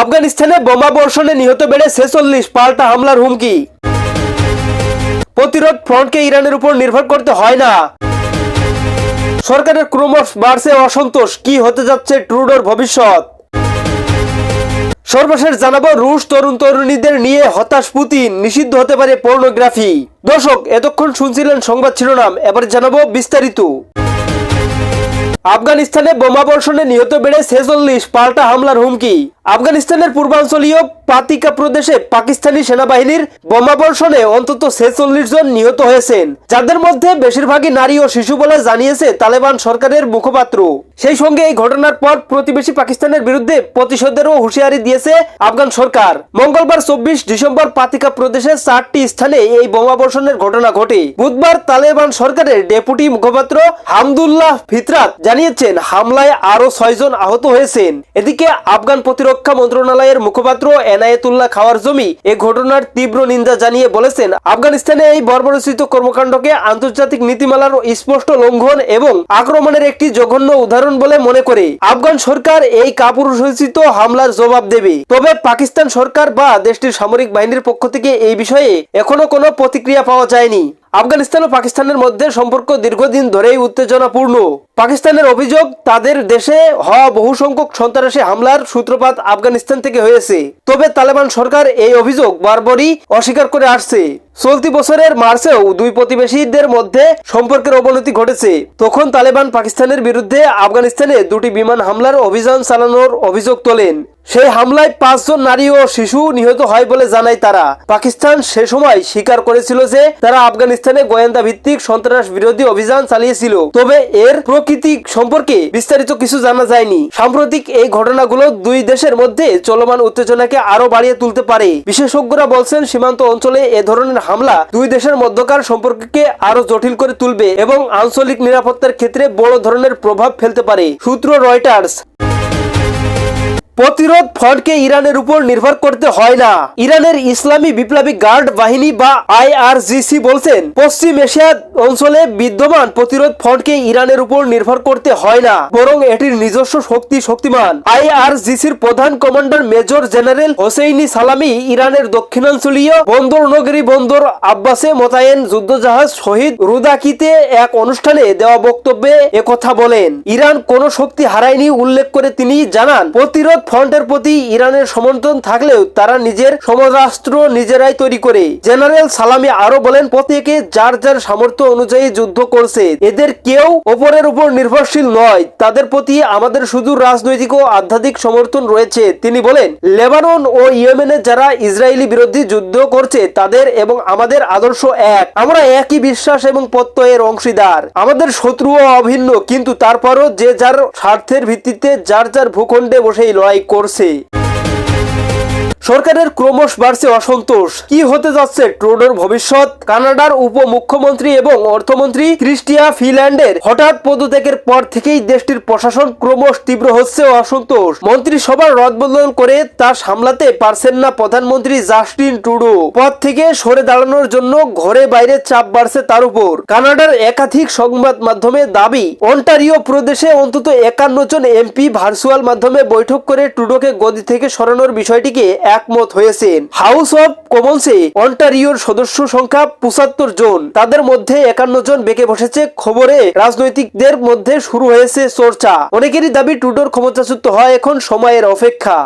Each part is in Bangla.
আফগানিস্তানে বোমা বর্ষণে নিহত বেড়ে ছেচল্লিশ পাল্টা হামলার হুমকি। প্রতিরোধ ফ্রন্টকে ইরানের উপর নির্ভর করতে হয় না। সরকারের ক্রমশ বাড়ছে অসন্তোষ, কি হতে যাচ্ছে ট্রুডোর ভবিষ্যৎ? সর্বশেষ জানাব, রুশ তরুণ তরুণীদের নিয়ে হতাশ পুতিন, নিষিদ্ধ হতে পারে পর্নোগ্রাফি। দর্শক, এতক্ষণ শুনছিলেন সংবাদ শিরোনাম, এবার জানাব বিস্তারিত। আফগানিস্তানে বোমাবর্ষণে নিহত বেড়ে ছেচল্লিশ পাল্টা হামলার হুমকি। আফগানিস্তানের পূর্বাঞ্চলীয় পাতিকা প্রদেশে পাকিস্তানি সেনাবাহিনীর বোমা বর্ষণে অন্তত ছেচল্লিশ জন নিহত হয়েছেন। যাদের মধ্যে বেশিরভাগই নারী ও শিশু বলে জানিয়েছে তালেবান সরকারের মুখপাত্র। সেই সঙ্গে এই ঘটনার পর প্রতিবেশী পাকিস্তানের বিরুদ্ধে প্রতিশোধেরও হুঁশিয়ারি দিয়েছে আফগান সরকার। মঙ্গলবার চব্বিশ ডিসেম্বর পাতিকা প্রদেশের চারটি স্থানে এই বোমা বর্ষণের ঘটনা ঘটে। বুধবার তালেবান সরকারের ডেপুটি মুখপাত্র হামদুল্লাহ ফিতরাত জানিয়েছেন, হামলায় আরও ছয়জন আহত হয়েছেন। এদিকে আফগান প্রতিরক্ষা মন্ত্রণালয়ের মুখপাত্র এনায়েতুল্লাহ খাওয়ার জমি এ ঘটনার তীব্র নিন্দা জানিয়ে বলেছেন। আফগানিস্তানে এই বর্বরচিত কর্মকাণ্ডকে আন্তর্জাতিক নীতিমালার স্পষ্ট লঙ্ঘন এবং আক্রমণের একটি জঘন্য উদাহরণ বলে মনে করে। আফগান সরকার এই কাপুরুষোচিত হামলার জবাব দেবে। তবে পাকিস্তান সরকার বা দেশটির সামরিক বাহিনীর পক্ষ থেকে এই বিষয়ে এখনও কোনো প্রতিক্রিয়া পাওয়া যায়নি। আফগানিস্তান ও পাকিস্তানের মধ্যে সম্পর্ক দীর্ঘদিন ধরেই উত্তেজনাপূর্ণ। পাকিস্তানের অভিযোগ, তাদের দেশে হওয়া বহু সংখ্যক সন্ত্রাসী হামলার সূত্রপাত আফগানিস্তান থেকে হয়েছে। তবে তালেবান সরকার এই অভিযোগ বারবারই অস্বীকার করে আসছে। চলতি বছরের মার্চেও দুই প্রতিবেশীদের মধ্যে সম্পর্কের অবনতি ঘটেছে। তখন তালেবান পাকিস্তানের বিরুদ্ধে আফগানিস্তানে দুটি বিমান হামলার অভিযান চালানোর অভিযোগ তোলেন। সেই হামলায় পাঁচজন নারী ও শিশু নিহত হয় বলে জানায় তারা। পাকিস্তান সে সময় স্বীকার করেছিল যে তারা আফগানিস্তানে গোয়েন্দা ভিত্তিক সন্ত্রাস বিরোধী অভিযান চালিয়েছিল। তবে এর প্রকৃতি সম্পর্কে বিস্তারিত কিছু জানা যায়নি। সাম্প্রতিক এই ঘটনাগুলো দুই দেশের মধ্যে চলমান উত্তেজনাকে আরও বাড়িয়ে তুলতে পারে। বিশেষজ্ঞরা বলছেন, সীমান্ত অঞ্চলে এ ধরনের হামলা দুই দেশের মধ্যকার সম্পর্ককে আরও জটিল করে তুলবে এবং আঞ্চলিক নিরাপত্তার ক্ষেত্রে বড় ধরনের প্রভাব ফেলতে পারে, সূত্র রয়টার্স। প্রতিরোধ ফ্রন্টকে ইরানের উপর নির্ভর করতে হয় না। ইরানের ইসলামী বিপ্লবী গার্ড বাহিনী বা আইআরজিসি বলছেন, পশ্চিম এশিয়া অঞ্চলে বিদ্যমান প্রতিরোধ ফ্রন্টকে ইরানের উপর নির্ভর করতে হয় না, বরং এটির নিজস্ব শক্তি শক্তিমান। আইআরজিসির প্রধান কমান্ডার মেজর জেনারেল হোসেইনি সালামি ইরানের দক্ষিণাঞ্চলীয় বন্দর নগরী বন্দর আব্বাসে মোতায়েন যুদ্ধজাহাজ শহীদ রুদাকিতে এক অনুষ্ঠানে দেওয়া বক্তব্যে একথা বলেন, ইরান কোনো শক্তি হারায়নি উল্লেখ করে তিনি জানান, প্রতিরোধ ফ্রন্টের প্রতি ইরানের সমর্থন থাকলেও তারা নিজের সমরাস্ত্র নিজেরাই তৈরি করে। জেনারেল সালামি আরও বলেন, প্রত্যেকে যার যার সামর্থ্য অনুযায়ী যুদ্ধ করছে, এদের কেউ ওপরের উপর নির্ভরশীল নয়। তাদের প্রতি আমাদের শুধু রাজনৈতিক ও আধ্যাত্মিক সমর্থন রয়েছে। তিনি বলেন, লেবানন ও ইয়েমেনে যারা ইসরায়েলি বিরোধী যুদ্ধ করছে, তাদের এবং আমাদের আদর্শ এক। আমরা একই বিশ্বাস এবং প্রত্যয়ের অংশীদার। আমাদের শত্রুও অভিন্ন, কিন্তু তারপরও যে যার স্বার্থের ভিত্তিতে যার যার ভূখণ্ডে বসেই লড়াই করছে। সরকারের ক্রমশ বাড়ছে অসন্তোষ। কি হতে যাচ্ছে ট্রুডোর ভবিষ্যৎ? কানাডার উপ মুখ্যমন্ত্রী এবং অর্থমন্ত্রী ক্রিস্টিয়া ফিল্যান্ডের হঠাৎ পদত্যাগের পর থেকেই দেশটির প্রশাসন ক্রমশ তীব্র হচ্ছে অসন্তোষ। মন্ত্রিসভার রদবদল করে তা সামলাতে পারছেন না প্রধানমন্ত্রী জাস্টিন ট্রুডো। পদ থেকে সরে দাঁড়ানোর জন্য ঘরে বাইরে চাপ বাড়ছে তার উপর। কানাডার একাধিক সংবাদ মাধ্যমে দাবি, অন্টারিও প্রদেশে অন্তত একান্ন জন এমপি ভার্চুয়াল মাধ্যমে বৈঠক করে ট্রুডোকে গদি থেকে সরানোর বিষয়টিকে একমত হয়েছেন। হাউস অফ কমন্সে অন্টারিওর সদস্য সংখ্যা পঁচাত্তর জন। তাদের মধ্যে একান্ন জন বেঁকে বসেছে। খবরে রাজনৈতিকদের মধ্যে শুরু হয়েছে চর্চা। অনেকেরই দাবি, টুডোর ক্ষমতাচ্যুত হয় এখন সময়ের অপেক্ষা।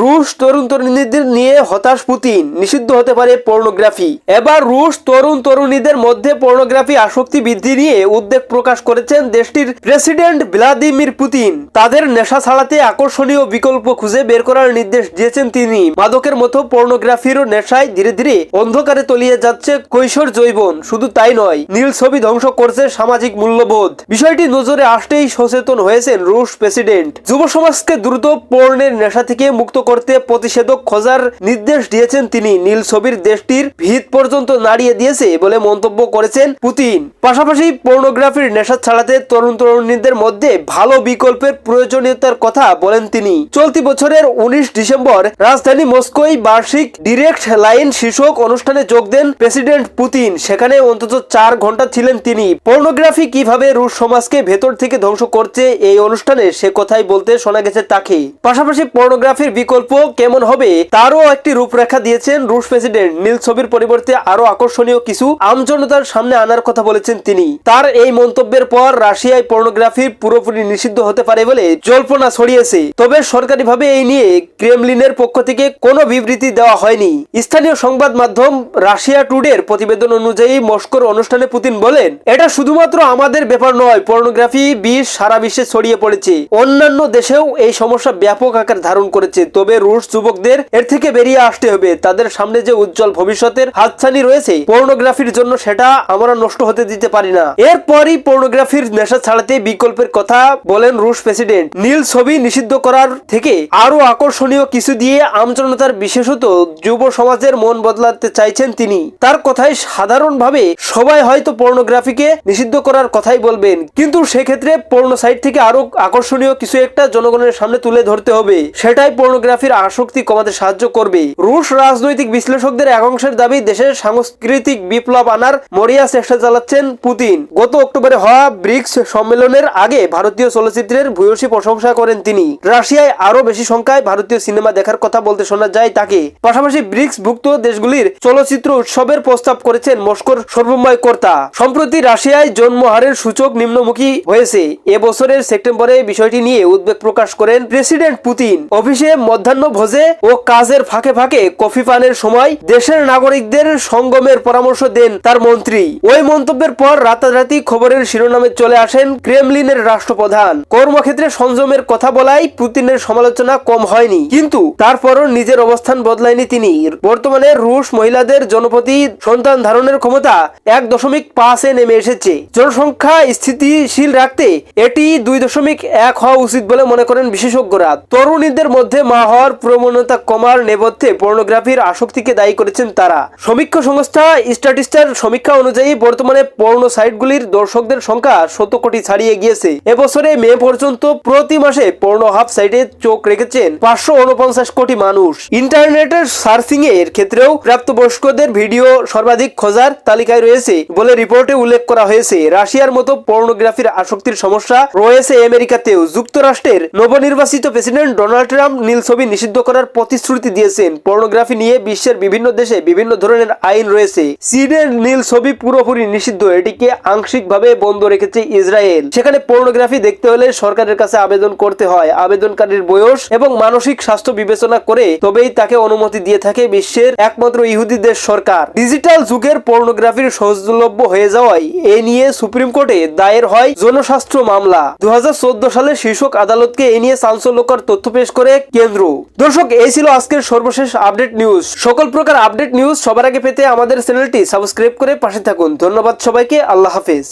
রুশ তরুণ তরুণীদের নিয়ে হতাশ পুতিন। নিষিদ্ধ হতে পারে পর্নোগ্রাফি। এবার রুশ তরুণ তরুণীদের মধ্যে পর্নোগ্রাফি আসক্তি বৃদ্ধি নিয়ে উদ্বেগ প্রকাশ করেছেন দেশটির প্রেসিডেন্ট ভ্লাদিমির পুতিন। তাদের নেশা ছাড়াতে আকর্ষণীয় বিকল্প খুঁজে বের করার নির্দেশ দিয়েছেন তিনি। মাদকের মতো পর্নোগ্রাফিরও নেশায় ধীরে ধীরে অন্ধকারে তলিয়ে যাচ্ছে কৈশোর জৈবন শুধু তাই নয়, নীল ছবি ধ্বংস করছে সামাজিক মূল্যবোধ। বিষয়টি নজরে আসতেই সচেতন হয়েছেন রুশ প্রেসিডেন্ট। যুব সমাজকে দ্রুত পর্নের নেশা থেকে মুক্ত করতে প্রতিষেধক খোঁজার নির্দেশ দিয়েছেন তিনি। নীল ছবির দেশটির ভিত পর্যন্ত নাড়িয়ে দিয়েছে বলে মন্তব্য করেছেন পুতিন। পাশাপাশি পর্নোগ্রাফির নেশা ছাড়াতে তরুণ তরুণীদের মধ্যে ভালো বিকল্পের প্রয়োজনীয়তার কথা বলেন তিনি। চলতি বছরের উনিশ ডিসেম্বর রাজধানী মস্কোয় বার্ষিক ডিরেক্ট লাইন শীর্ষক অনুষ্ঠানে যোগ দেন প্রেসিডেন্ট পুতিন। সেখানে অন্তত চার ঘণ্টা ছিলেন তিনি। পর্নোগ্রাফি কীভাবে রুশ সমাজকে ভেতর থেকে ধ্বংস করছে এই অনুষ্ঠানে সে কথাই বলতে শোনা গেছে তাকে। পাশাপাশি পর্নোগ্রাফির বিকল্প কেমন হবে তারও একটি রূপরেখা দিয়েছেন রুশ প্রেসিডেন্ট। নীল ছবির পরিবর্তে আরও আকর্ষণীয় কিছু আমজনতার সামনে আনার কথা বলেছেন তিনি। তার এই মন্তব্যের পর রাশিয়ায় পর্নোগ্রাফি পুরোপুরি নিষিদ্ধ হতে পারে বলে জল্পনা ছড়িয়েছে। তবে সরকারিভাবে এই নিয়ে ক্রেমলিনের পক্ষ থেকে কোনো বিবৃতি দেওয়া হয়নি। স্থানীয় সংবাদ মাধ্যম রাশিয়া টুডের প্রতিবেদন অনুযায়ী মস্কোর অনুষ্ঠানে পুতিন বলেন, এটা শুধুমাত্র আমাদের ব্যাপার নয়, পর্নোগ্রাফি বিষ সারা বিশ্বে ছড়িয়ে পড়েছে। অন্যান্য দেশেও এই সমস্যা ব্যাপক আকার ধারণ করেছে। তবে রুশ যুবকদের এর থেকে বেরিয়ে আসতে হবে। তাদের সামনে যে উজ্জ্বল ভবিষ্যতের হাতছানি রয়েছে, পর্নোগ্রাফির জন্য সেটা আমরা নষ্ট হতে দিতে পারি না। এরপরই পর্নোগ্রাফির নেশা ছাড়াতে বিকল্পের কথা বলেন রুশ প্রেসিডেন্ট। নীল ছবি নিষিদ্ধ করার থেকে আরও আকর্ষণীয় কিছু দিয়ে আমজনতার বিশেষত যুব সমাজের মন বদলাতে চাইছেন তিনি। তার কথায় সাধারণভাবে সবাই হয়তো পর্নোগ্রাফিকে নিষিদ্ধ করার কথাই বলবেন। কিন্তু সেক্ষেত্রে পর্নো সাইট থেকে আরও আকর্ষণীয় কিছু একটা জনগণের সামনে তুলে ধরতে হবে। সেটাই পর্নোগ্রাফির আসক্তি কমাতে সাহায্য করবে। রুশ রাজনৈতিক বিশ্লেষকদের একাংশের দাবি, দেশের সাংস্কৃতিক বিপ্লব আনার মরিয়া চেষ্টা চালাচ্ছেন পুতিন। গত অক্টোবরে হওয়া ব্রিক্স সম্মেলনের আগে ভারতীয় চলচ্চিত্রের ভূয়সী প্রশংসা করেন তিনি। রাশিয়ায় আরও বেশি সংখ্যায় ভারতীয় সিনেমা দেখার কথা বলতে শোনা যায় তাকে। পাশাপাশি ব্রিক্স ভুক্ত দেশগুলির চলচ্চিত্র উৎসবের প্রস্তাব করেছেন মস্কোর সর্বময় কর্তা। সম্প্রতি রাশিয়ায় জন্মহারের সূচক নিম্নমুখী হয়েছে। এবছরের সেপ্টেম্বরে বিষয়টি নিয়ে উদ্বেগ প্রকাশ করেন প্রেসিডেন্ট পুতিন। অফিসে মধ্যাহ্ন ভোজে ও কাজের ফাঁকে ফাঁকে কফি পানের সময় দেশের নাগরিকদের সঙ্গমের পরামর্শ দেন তার মন্ত্রী। ওই মন্তব্যের পর রাতারাতি খবরের শিরোনামে চলে আসেন ক্রেমলিনের রাষ্ট্রপ্রধান। কর্মক্ষেত্রে সংযমের কথা বলাই পুতিনের সমালোচনা কম হয়নি। কিন্তু তারপরও নিজের অবস্থান বদলায়নি তিনি। বর্তমানে রুশ মহিলাদের জনপ্রতি সন্তান ধারণের ক্ষমতা এক দশমিক পাঁচে নেমে এসেছে। জনসংখ্যা স্থিতিশীল রাখতে এটি দুই দশমিক এক হওয়া উচিত বলে মনে করেন বিশেষজ্ঞরা। তরুণীদের মধ্যে মা হওয়ার প্রবণতা কমার নেপথ্যে পর্নোগ্রাফির আসক্তিকে দায়ী করেছেন তারা। সমীক্ষা সংস্থা স্ট্যাটিস্টার সমীক্ষা অনুযায়ী বর্তমানে পর্নো সাইটগুলির দর্শকদের সংখ্যা শত কোটি ছাড়িয়ে গিয়েছে। এবছরে মে পর্যন্ত প্রতি মাসে পর্নো হাব সাইটে চোখ রেখেছেন পাঁচশো উনপঞ্চাশ কোটি মানুষ। ইন্টারনেটের সার্ফিং এর ক্ষেত্রেও প্রাপ্তবয়স্কদের ভিডিও সর্বাধিক খোঁজার তালিকায় রয়েছে বলে রিপোর্টে উল্লেখ করা হয়েছে। রাশিয়ার মতো পর্নোগ্রাফির আসক্তির সমস্যা রয়েছে আমেরিকাতেও। যুক্তরাষ্ট্রের নবনির্বাচিত প্রেসিডেন্ট ডোনাল্ড ট্রাম্প নীল ছবি নিষিদ্ধ করার প্রতিশ্রুতি দিয়েছেন। পর্নোগ্রাফি নিয়ে বিশ্বের বিভিন্ন দেশে বিভিন্ন ধরনের আইন রয়েছে। চীনের নীল ছবি পুরোপুরি নিষিদ্ধ। এটিকে আংশিকভাবে বন্ধ রেখেছে ইসরায়েল। সেখানে পর্নোগ্রাফি দেখতে হলে সরকারের কাছে আবেদন করতে হয়। আবেদনকারীর বয়স এবং মানসিক স্বাস্থ্য বিবেচনা করে তবেই তাকে অনুমতি দিয়ে থাকে বিশ্বের একমাত্র ইহুদি দেশ সরকার। ডিজিটাল যুগের পর্নোগ্রাফির সহজলভ্য হয়ে যাওয়ায় এ নিয়ে সুপ্রিম কোর্টে দায়ের হয় জনস্বাস্থ্য মামলা। দু হাজার চোদ্দ সালে শীর্ষক আদালতকে এ নিয়ে চাঞ্চল্যকর তথ্য পেশ করে কেন্দ্র। দর্শক, এই ছিল আজকের সর্বশেষ আপডেট নিউজ সকল প্রকার আপডেট নিউজ সবার আগে পেতে আমাদের চ্যানেলটি সাবস্ক্রাইব করে পাশে থাকুন। ধন্যবাদ সবাইকে। আল্লাহ হাফেজ।